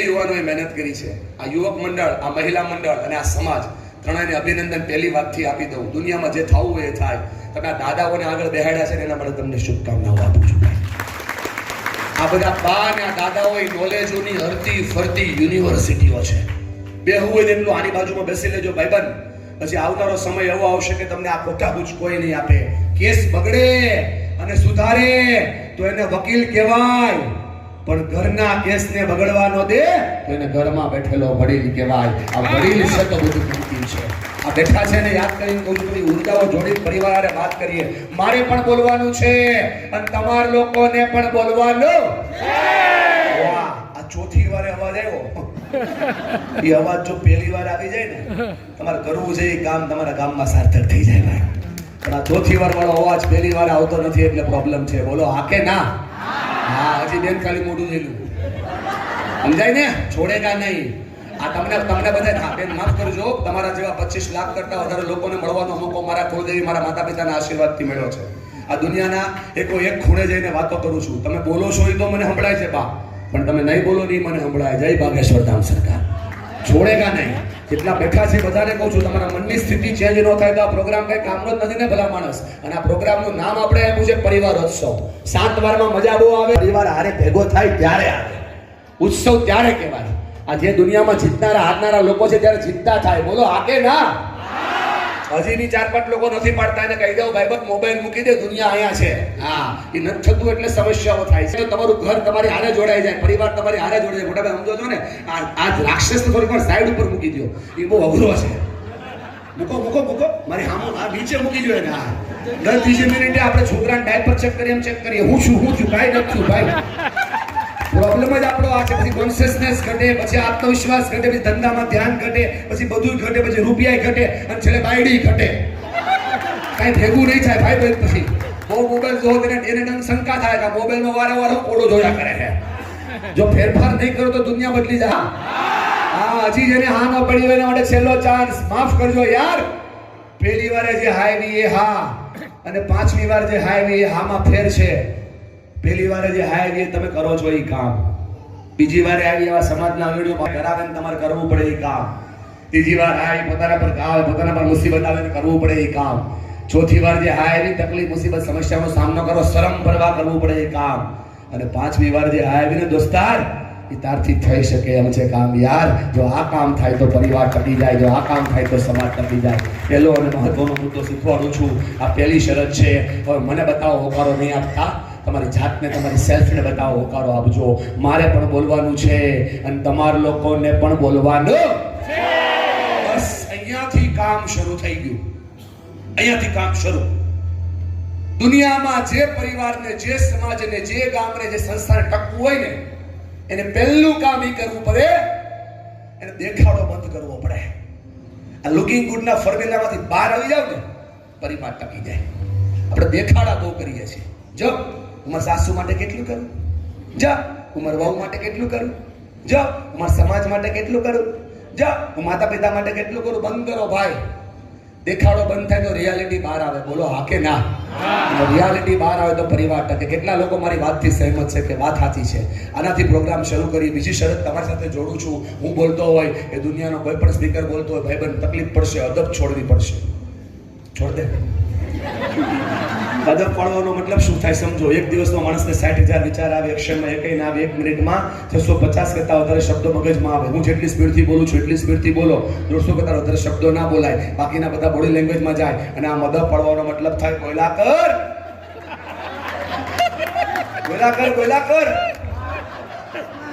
યુવાનોએ મહેનત કરી છે. આ યુવક મંડળ, આ મહિલા મંડળ અને આ સમાજ ત્રણેયને અભિનંદન પહેલી વાતથી આપી દઉં. દુનિયામાં જે થવું હોય એ થાય. તમે આ દાદાઓને આગળ બેહાડ્યા છે એના માટે તમને શુભકામનાઓ આપું છું. આ બધા બા અને આ દાદાઓ એ નોલેજોની હરતી ફરતી યુનિવર્સિટીઓ છે. બે હોય તો આની બાજુમાં બેસી લેજો ભાઈબંધ. પછી આવનારો સમય એવો આવશે કે તમને આ ખોટા બુજ કોઈ નહીં આપે. કેસ બગડે અને સુધારે તો એને વકીલ કહેવાય. પણ ઘરના કેસને બગડવા ન દે તો ઘરમાં બેઠેલો વડીલ કહેવાય. આ વડીલ શબ્દ બધું કિંમતી છે. આ બેઠા છે ને યાદ કરીને કહું છું ઉર્જાઓ જોડી પરિવાર વાત કરીએ. મારે પણ બોલવાનું છે અને તમાર લોકોને પણ બોલવાનું. આ ચોથી વારે અવાજ આવ્યો. એ અવાજ જો પહેલી વાર આવી જાય ને, તમારે કરવું છે એ કામ તમારા ગામમાં સાર્થક થઈ જાય ભાઈ. પણ આ ચોથી વાર વાળો અવાજ પહેલી વાર આવતો નથી એટલે પ્રોબ્લેમ છે. બોલો હા કે ના. હા, હજી બેન ખાલી મોઢું થયેલું સમજાય ને? છોડેગા નહીં. આ તમને તમને બધા હા, બેન, માફ કરજો. તમારા જેવા પચીસ લાખ કરતા વધારે લોકોને મળવાનો મોકો મારા કુળદેવી, મારા માતા પિતાના આશીર્વાદથી મળ્યો છે. આ દુનિયાના એકો એક ખૂણે જઈને વાતો કરું છું. તમે બોલો છો એ તો મને સંભળાય છે, બા. પણ તમે નહીં બોલો નહીં મને સંભળાય. જય બાગેશ્વર ધામ સરકાર. છોડેગા નહીં. જેટલા બેઠા છે બધાને કહું છું, તમારા મનની સ્થિતિ ચેન્જ ન થાય તો આ પ્રોગ્રામ કઈ કામનો જ નથી ને ભલા માણસ? અને આ પ્રોગ્રામનું નામ આપણે આપ્યું છે પરિવાર ઉત્સવ. સાત વારમાં મજા બહુ આવે. પરિવાર હારે ભેગો થાય ત્યારે આવે. ઉત્સવ ત્યારે કહેવાય. આ જે દુનિયામાં જીતનારા, હારનારા લોકો છે, ત્યારે જીતતા થાય. બોલો આ કે ના? હજી ની ચાર પાંચ લોકો નથી પાડતા એને કહી દઉં ભાઈ મોબાઈલ મૂકી દે દુનિયા અહીંયા છે. હા. એ નથી થતું એટલે સમસ્યાઓ થાય છે. તમારું ઘર તમારી હારે જોડાઈ જાય પરિવાર તમારી હારે જોડાઈ જાય. મોટા ભાઈ સમજો છો ને આ આ રાક્ષસ થોડી પણ સાઈડ ઉપર મૂકી દો એ બહુ અઘરો છે. મૂકો મૂકો મૂકો. મારી હામો આ નીચે મૂકી જોઈએ ને હા દસ ત્રીસ મિનિટે આપણે છોકરાને ડાયપર ચેક કરીએ એમ ચેક કરીએ. હું છું હું છું કાંઈ નથી છું ભાઈ. પ્રોબ્લેમ જ આપણો આ છે, પછી કોન્શિયસનેસ ઘટે, પછી આત્મવિશ્વાસ ઘટે, પછી ધંધામાં ધ્યાન ઘટે, પછી બધું ઘટે, પછી રૂપિયા ઘટે, અને છેલ્લે બાયડી ઘટે. કાંઈ ભેગું નહીં થાય ભાઈ ભાઈ પછી. બહુ મોબાઈલ જોવો તેને એને શંકા થાય કે મોબાઈલમાં વારે વારે કોડો જોયા કરે છે. જો ફેરફાર નહીં કરો તો દુનિયા બદલી જાય. હા, હજી જેને હા ન પડી હોય એના માટે છેલ્લો ચાન્સ માફ કરજો યાર. પહેલી વારે જે હાયની એ હા, અને પાંચમી વાર જે હાયની એ હામાં ફેર છે. પહેલી વારે જે હાય જે તમે કરો છો એ કામ. બીજી વારે આવી એવા સમાજના આગળીઓ કરાવે તમારે કરવું પડે એ કામ. ત્રીજી વાર આવી પોતાના પર આવે પોતાના પર મુસીબત આવે કરવું પડે એ કામ. ચોથી વાર જે હાય એવી તકલીફ, મુસીબત, સમસ્યાનો સામનો કરો, શરમ ભરવા કરવું પડે એ કામ. અને પાંચમી વાર જે હાય આવીને દોસ્તાર, એ તારથી થઈ શકે એમ છે કામ યાર. જો આ કામ થાય તો પરિવાર ટકી જાય, જો આ કામ થાય તો સમાજ ટકી જાય. પહેલો અને મહત્વનો મુદ્દો શીખવાડું છું. આ પહેલી શરત છે. મને બતાવો, હોકારો નહીં આપતા. તમારી જાતને, તમારી સેલ્ફને બતાવો હોકારો આપજો. મારે પણ બોલવાનું છે અને તમારા લોકોને પણ બોલવાનું. બસ, અહીંયાથી કામ શરૂ થઈ ગયું. અહીંયાથી કામ શરૂ. દુનિયામાં જે પરિવારને, જે સમાજને, જે ગામને, જે સંસ્થાને ટકવું હોય ને, એને પહેલું કામ એ કરવું પડે. એને દેખાડો બંધ કરવો પડે. આ લુકિંગ ગુડના ફોર્મ્યુલામાંથી બહાર આવી જાવ ને, પરિવાર ટકી જાય. આપણે દેખાડા બહુ કરીએ છીએ. જો હું મારા સાસુ માટે કેટલું કરું? જા હું મારા વહુ માટે કેટલું કરું? જા હું મારા સમાજ માટે કેટલું કરું? જા હું માતા પિતા માટે કેટલું કરું? બંધ કરો ભાઈ. દેખાડો બંધ થાય તો રિયાલિટી બહાર આવે. બોલો હા કે ના? રિયાલિટી બહાર આવે તો પરિવાર ટકે. કેટલા લોકો મારી વાતથી સહેમત છે કે વાત સાચી છે? આનાથી પ્રોગ્રામ શરૂ કરી. બીજી શરત તમારી સાથે જોડું છું. હું બોલતો હોય એ દુનિયાનો કોઈ પણ સ્પીકર બોલતો હોય ભાઈબંધ તકલીફ પડશે અદબ છોડવી પડશે. છોડ દે. અદબ પાડવાનો મતલબ શું થાય સમજો? એક દિવસમાં માણસને સાઠ હજાર વિચાર આવે, એક ક્ષણમાં એકઈ ના આવે, એક મિનિટમાં છસો પચાસ કરતા વધારે શબ્દો મગજમાં આવે. હું જેટલી સ્પીડથી બોલું છું એટલી સ્પીડથી બોલો. દોઢસો કરતા વધારે શબ્દો ના બોલાય. બાકીના બધા બોડી લેંગ્વેજમાં જાય. અને આ મદદ પાડવાનો મતલબ થાય, કોયલા કર! કોયલા કર કોયલા કર!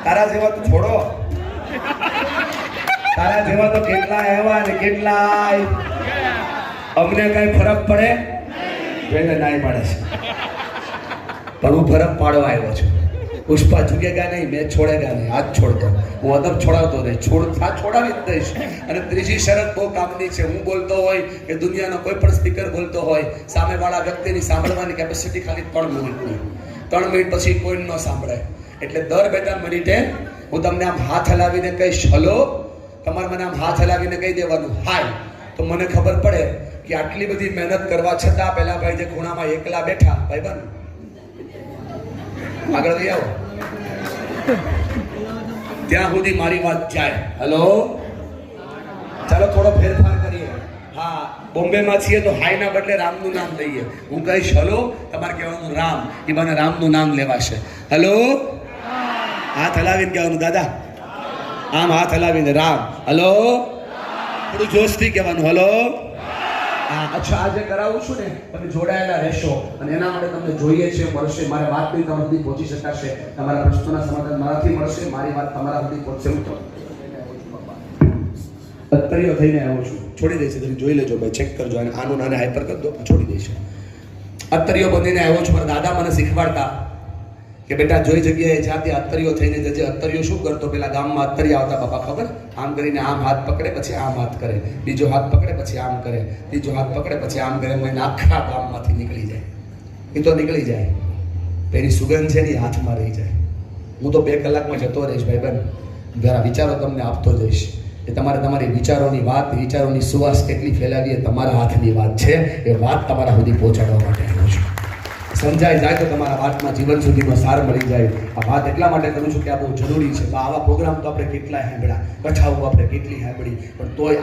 તારા જેવા તું છોડો. તારા જેવા તો કેટલા એવા ને કેટલા અમને કઈ ફરક પડે? એને નાઈ પાડે છે. પણ હું ફરક પાડવા આવ્યો છું. પુષ્પા ઝુકેગા નહીં, મેં છોડેગા નહીં હાથ છોડતો. હું અદબ છોડાવતો નહીં, છોડ હા છોડાવી જ દઈશ. અને ત્રીજી શરત બહુ કામની છે. હું બોલતો હોય કે દુનિયાનો કોઈ પણ સ્પીકર બોલતો હોય, સામેવાળા વ્યક્તિની સાંભળવાની કેપેસિટી ખાલી ત્રણ મિનિટની ત્રણ મિનિટ પછી કોઈ ન સાંભળે. એટલે દર બે ત્રણ મિનિટે હું તમને આમ હાથ હલાવીને કહીશ, હલો, તમારે મને આમ હાથ હલાવીને કહી દેવાનું. હાય તો મને ખબર પડે કે આટલી બધી મહેનત કરવા છતાં પેલા ભાઈ જે ખૂણામાં એકલા બેઠા, ભાઈ બન. આગળ લઈ આવો. ત્યાં સુધી મારી વાત જાય. હલો ચાલો થોડો ફેરફાર કરીએ. હા, બોમ્બેમાં છીએ તો હાઈના બદલે રામનું નામ લઈએ. હું કહીશ હલો તમારે કહેવાનું રામ. એ મને રામનું નામ લેવાશે. હલો હાથ હલાવીને કહેવાનું, દાદા. આમ હાથ હલાવીને રામ. હલો થોડું જોશથી કહેવાનું હલો અચ્છા આજે કરાવું છું ને, તમે જોડાયેલા રહેશો. અને એના માટે તમને જોઈએ છે, મળશે, મારે વાત બી તમારા સુધી પહોંચી શકાશે તમારા પ્રશ્નોના સમાધાન મારાથી મળશે, મારી વાત તમારા સુધી પહોંચશે હું અત્તરીઓ થઈને આવ્યો છું. છોડી દઈશ તમે જોઈ લેજો, ભાઈ ચેક કરજો. અને આનું નાને હાઈપર કરી દો છોડી દઈશ અત્તરીઓ બનીને આવ્યો છું, મારા દાદા મને શીખવાડતા. કે બેટા જોઈ જગ્યાએ જાતે અત્તરીઓ થઈને જજે અત્તરીઓ શું કરતો? પેલા ગામમાં અત્તરી આવતા બાપા ખબર? આમ કરીને આમ હાથ પકડે, પછી આમ હાથ કરે. બીજો હાથ પકડે, પછી આમ કરે. ત્રીજો હાથ પકડે, પછી આમ કરે. એમ આખા ગામમાંથી નીકળી જાય. એ તો નીકળી જાય. પેલી સુગંધ છે ને હાથમાં રહી જાય. હું તો બે કલાકમાં જતો રહીશ ભાઈ બહેન. જરા વિચારો તમને આપતો જઈશ. એ તમારે તમારી વિચારોની વાત, વિચારોની સુવાસ કેટલી ફેલાવી એ તમારા હાથની વાત છે. એ વાત તમારા સુધી પહોંચાડવા માટે આવ્યો છું. સમજાય જાય તો તમારા વાતમાં જીવન સુધીમાં સાર મળી જાય. આ વાત એટલા માટે કરું છું કે આ બહુ જરૂરી છે. આવા પ્રોગ્રામ તો આપણે કેટલાય સાંભળ્યા. કથાઓ આપણે કેટલી સાંભળી. પણ તોય